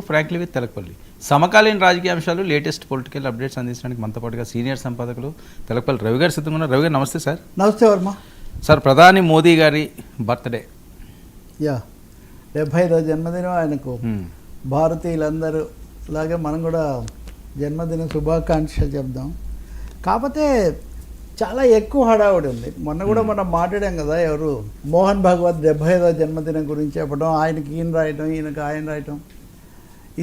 Frankly with Telakapalli సమకాలీన రాజకీయ అంశాలు లేటెస్ట్ పొలిటికల్ అప్డేట్స్ అందించడానికి మనతో పాటుగా సీనియర్ సంపాదకులు తెలకపల్లి రవి గారు సిద్ధంగా ఉన్నారు. రవి గారు నమస్తే సార్. నమస్తే వర్మ. సార్ ప్రధాని మోదీ గారి బర్త్డే యా డెబ్భై ఐదో జన్మదినం ఆయనకు. భారతీయులందరూ అలాగే మనం కూడా జన్మదిన శుభాకాంక్షలు చెప్దాం. కాకపోతే చాలా ఎక్కువ హడావుడి ఉంది. మొన్న కూడా మనం మాట్లాడాం కదా ఎవరు? మోహన్ భగవత్ డెబ్భై ఐదో జన్మదినం గురించి చెప్పడం ఆయనకి ఈయన రాయటం ఈయనకి ఆయన రాయటం.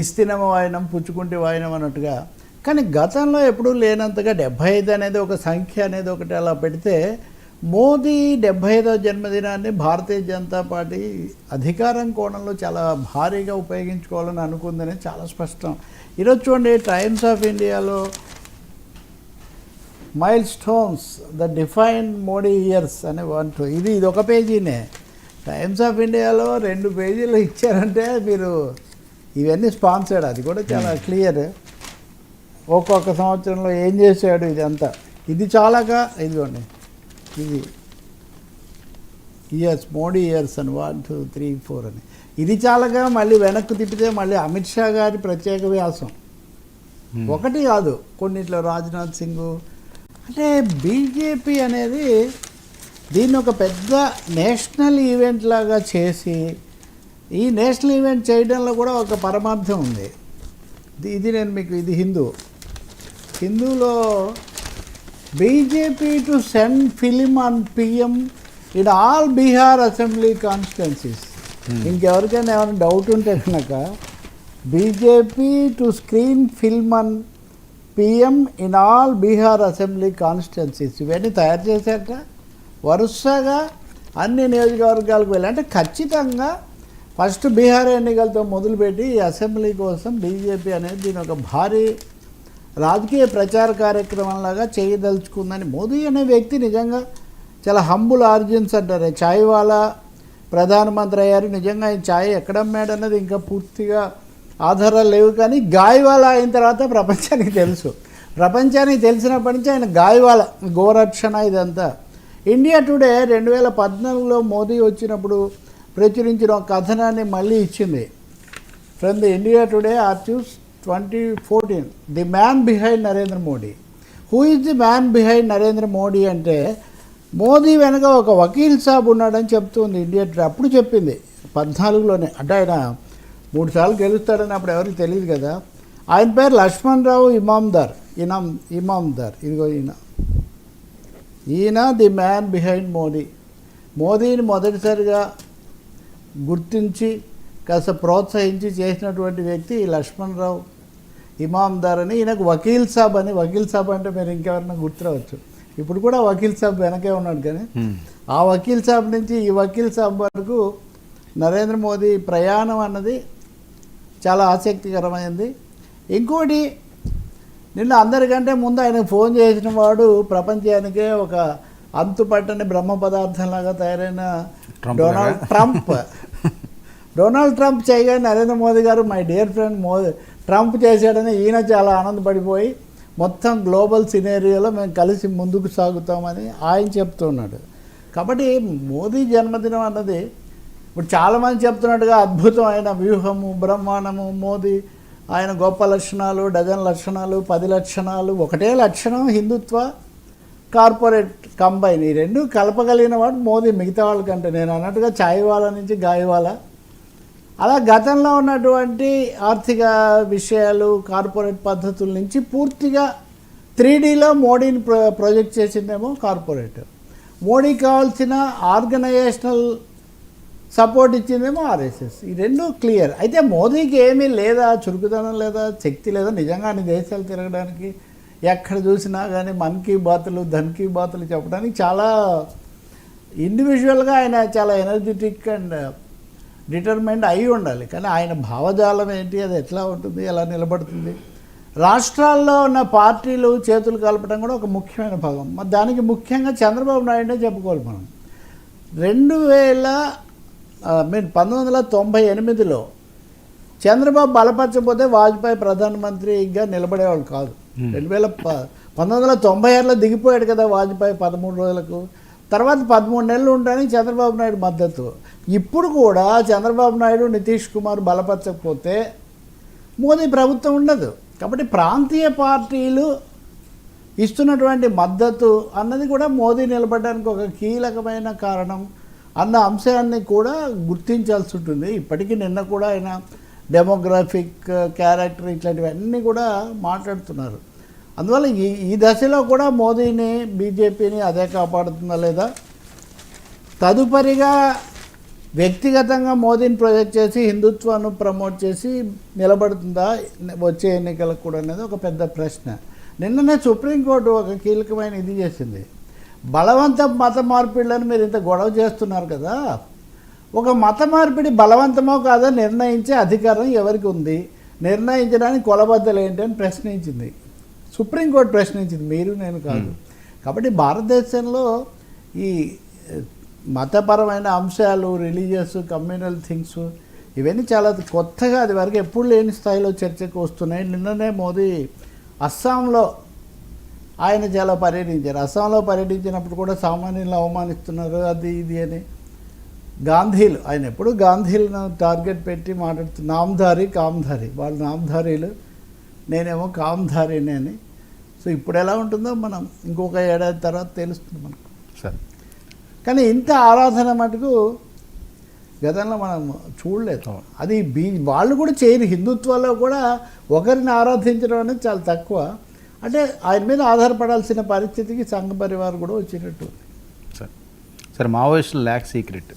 ఇస్తినమ వాయనం పుచ్చుకుంటే వాయనం అన్నట్టుగా. కానీ గతంలో ఎప్పుడూ లేనంతగా డెబ్భై ఐదు అనేది ఒక సంఖ్య అనేది ఒకటి అలా పెడితే మోదీ డెబ్భై ఐదో జన్మదినాన్ని భారతీయ జనతా పార్టీ అధికారం కోణంలో చాలా భారీగా ఉపయోగించుకోవాలని అనుకుందని చాలా స్పష్టం. ఈరోజు చూడండి టైమ్స్ ఆఫ్ ఇండియాలో milestones the define Modi years అనే వన్ టూ ఇది ఇది ఒక పేజీనే. టైమ్స్ ఆఫ్ ఇండియాలో రెండు పేజీలు ఇచ్చారంటే మీరు ఇవన్నీ స్పాన్సర్డ్ అది కూడా చాలా క్లియర్. ఒక్కొక్క సంవత్సరంలో ఏం చేశాడు ఇదంతా? ఇది చాలాగా ఇదిగోండి. ఇది ఇయర్స్ మోడీ ఇయర్స్ అని వన్ టూ త్రీ ఫోర్ అని. ఇది చాలాగా మళ్ళీ వెనక్కు తిప్పితే మళ్ళీ అమిత్ షా గారి ప్రత్యేక వ్యాసం. Hmm. ఒకటి కాదు కొన్నిట్లో రాజ్నాథ్ సింగ్. అంటే బీజేపీ అనేది దీన్ని ఒక పెద్ద నేషనల్ ఈవెంట్ లాగా చేసి ఈ నేషనల్ ఈవెంట్ చేయడంలో కూడా ఒక పరమార్థం ఉంది. ఇది- నేను మీకు ఇది Hindu. హిందూలో BJP to send film on PM in all Bihar assembly constituencies. ఇంకెవరికైనా ఏమైనా డౌట్ ఉంటే కనుక BJP to screen film on PM in all Bihar assembly constituencies. ఇవన్నీ తయారు చేశారట. వరుసగా అన్ని నియోజకవర్గాలకు వెళ్ళి అంటే ఖచ్చితంగా ఫస్ట్ బీహార్ ఎన్నికలతో మొదలుపెట్టి ఈ అసెంబ్లీ కోసం బీజేపీ అనేది దీని ఒక భారీ రాజకీయ ప్రచార కార్యక్రమంలాగా చేయదలుచుకుందని మోదీ అనే వ్యక్తి నిజంగా చాలా హంబుల్ ఆర్జిన్స్ అంటారు. ఛాయ్ వాళ్ళ ప్రధానమంత్రి అయ్యారు. నిజంగా ఆయన ఛాయ్ ఎక్కడ అమ్మాడు అన్నది ఇంకా పూర్తిగా ఆధారాలు లేవు కానీ గాయవాలా అయిన తర్వాత ప్రపంచానికి తెలుసు. ప్రపంచానికి తెలిసినప్పటి నుంచి ఆయన గాయవాల గోరక్షణ ఇదంతా. ఇండియా టుడే రెండు వేల పద్నాలుగులో మోదీ వచ్చినప్పుడు ప్రచురించిన ఒక కథనాన్ని మళ్ళీ ఇచ్చింది. From the India Today archives twenty fourteen the man behind Narendra Modi who is the man behind Narendra Modi అంటే మోదీ వెనక ఒక వకీల్ సాబ్ ఉన్నాడని చెప్తుంది ఇండియా టుడే అప్పుడు చెప్పింది. పద్నాలుగులోనే. అంటే ఆయన మూడు సార్లు గెలుస్తాడని అప్పుడు ఎవరికి తెలియదు కదా. ఆయన పేరు లక్ష్మణ్ రావు ఇమామ్దార్. ఇనామ్ ఇమామ్దార్. ఇదిగో ఈయన. ఈయన ది మ్యాన్ బిహైండ్ మోదీ మోదీని మొదటిసారిగా గుర్తించి కాస్త ప్రోత్సహించి చేసినటువంటి వ్యక్తి ఈ లక్ష్మణరావు ఇమాందార్ అని ఈయనకు వకీల్ సాబ్ అని వకీల్ సాబ్ అంటే మీరు ఇంకెవరన్నా గుర్తురావచ్చు ఇప్పుడు కూడా వకీల్ సాబ్ వెనకే ఉన్నాడు కానీ. ఆ వకీల్ సాబ్ నుంచి ఈ వకీల్ సాబ్ వరకు నరేంద్ర మోదీ ప్రయాణం అన్నది చాలా ఆసక్తికరమైంది ఇంకోటి నిన్న అందరికంటే ముందు ఆయన ఫోన్ చేసిన వాడు ప్రపంచానికే ఒక అంతుపట్టని బ్రహ్మ పదార్థంలాగా తయారైన డొనాల్డ్? ట్రంప్ డొనాల్డ్ ట్రంప్ చేయగానే నరేంద్ర మోదీ గారు my dear friend Modi Trump చేశాడని ఈయన చాలా ఆనందపడిపోయి మొత్తం గ్లోబల్ సినేరియోలో మేము కలిసి ముందుకు సాగుతామని ఆయన చెప్తున్నాడు. కాబట్టి మోదీ జన్మదినం అన్నది ఇప్పుడు చాలామంది చెప్తున్నట్టుగా అద్భుతమైన వ్యూహము బ్రహ్మాండము. మోదీ ఆయన గొప్ప లక్షణాలు డజన్ లక్షణాలు పది లక్షణాలు ఒకటే లక్షణం హిందుత్వ కార్పొరేట్ కంబైన్. ఈ రెండు కలపగలిగిన వాడు మోదీ మిగతా వాళ్ళకంటే. నేను అన్నట్టుగా చాయ్ వాళ్ళ నుంచి గాయవాల? అలా గతంలో ఉన్నటువంటి ఆర్థిక విషయాలు కార్పొరేట్ పద్ధతుల నుంచి పూర్తిగా త్రీడీలో మోడీని ప్రొ ప్రొజెక్ట్ చేసిందేమో కార్పొరేట్. మోడీకి కావాల్సిన ఆర్గనైజేషనల్ సపోర్ట్ ఇచ్చిందేమో ఆర్ఎస్ఎస్. ఈ రెండు క్లియర్. అయితే మోదీకి ఏమీ లేదా? చురుకుదనం లేదా? శక్తి లేదా? నిజంగా అన్ని దేశాలు తిరగడానికి ఎక్కడ చూసినా కానీ మన్ కీ బాతులు ధన్ కీ బాతులు చెప్పడానికి చాలా ఇండివిజువల్గా ఆయన చాలా ఎనర్జెటిక్ అండ్ డిటర్మెంట్ అయి ఉండాలి. కానీ ఆయన భావజాలం ఏంటి అది ఎట్లా ఉంటుంది ఎలా నిలబడుతుంది? రాష్ట్రాల్లో ఉన్న పార్టీలు చేతులు కలపడం కూడా ఒక ముఖ్యమైన భాగం. మరి దానికి ముఖ్యంగా చంద్రబాబు నాయుడే చెప్పుకోవాలి మనం. రెండు వేల మీన్ పంతొమ్మిది వందల తొంభై ఎనిమిదిలో చంద్రబాబు బలపరచకపోతే వాజ్పేయి ప్రధానమంత్రిగా నిలబడేవాళ్ళు కాదు. Hmm. రెండు వేల ప పంతొమ్మిది వందల తొంభై ఆరులో దిగిపోయాడు కదా వాజ్పేయి పదమూడు రోజులకు. తర్వాత పదమూడు నెలలు ఉండడానికి చంద్రబాబు నాయుడు మద్దతు. ఇప్పుడు కూడా చంద్రబాబు నాయుడు నితీష్ కుమార్ బలపరచకపోతే మోదీ ప్రభుత్వం ఉండదు. కాబట్టి ప్రాంతీయ పార్టీలు ఇస్తున్నటువంటి మద్దతు అన్నది కూడా మోదీ నిలబడడానికి ఒక కీలకమైన కారణం అన్న అంశాన్ని కూడా గుర్తించాల్సి ఉంటుంది. ఇప్పటికీ నిన్న కూడా ఆయన డెమోగ్రాఫిక్ క్యారెక్టర్ ఇట్లాంటివన్నీ కూడా మాట్లాడుతున్నారు. అందువల్ల ఈ ఈ దశలో కూడా మోదీని బీజేపీని అదే కాపాడుతుందా లేదా? తదుపరిగా వ్యక్తిగతంగా మోదీని ప్రొజెక్ట్ చేసి హిందుత్వాన్ని ప్రమోట్ చేసి నిలబడుతుందా వచ్చే ఎన్నికలకు కూడా అనేది ఒక పెద్ద ప్రశ్న. నిన్ననే సుప్రీంకోర్టు ఒక కీలకమైన ఇది చేసింది. బలవంత మత మార్పిడులను మీరు ఇంత గొడవ చేస్తున్నారు కదా. ఒక మత మార్పిడి బలవంతమో కాదో నిర్ణయించే అధికారం ఎవరికి ఉంది? నిర్ణయించడానికి కొలబద్దలు ఏంటి అని ప్రశ్నించింది. సుప్రీంకోర్టు ప్రశ్నించింది మీరు నేను కాదు. కాబట్టి భారతదేశంలో ఈ మతపరమైన అంశాలు రిలీజియస్ కమ్యూనల్ థింగ్స్ ఇవన్నీ చాలా కొత్తగా అది వరకు ఎప్పుడు లేని స్థాయిలో చర్చకు వస్తున్నాయి. నిన్ననే మోదీ అస్సాంలో ఆయన చాలా పర్యటించారు. అస్సాంలో పర్యటించినప్పుడు కూడా సామాన్యులను అవమానిస్తున్నారు అది ఇది అని. గాంధీలు ఆయన ఎప్పుడు గాంధీలను టార్గెట్ పెట్టి మాట్లాడుతూ నామధారి కామధారి వాళ్ళు నామధారీలు నేనేమో కామధారిని అని. సో ఇప్పుడు ఎలా ఉంటుందో మనం ఇంకొక ఏడాది తర్వాత తెలుస్తుంది మనకు. సార్. కానీ ఇంత ఆరాధన మటుకు గతంలో మనం చూడలేదు. అది బీ వాళ్ళు కూడా చేయరు. హిందుత్వంలో కూడా ఒకరిని ఆరాధించడం అనేది చాలా తక్కువ. అంటే ఆయన మీద ఆధారపడాల్సిన పరిస్థితికి సంఘ పరివారం కూడా వచ్చినట్టు. సార్. సార్ మావోయిస్టుల ల్యాక్ సీక్రెట్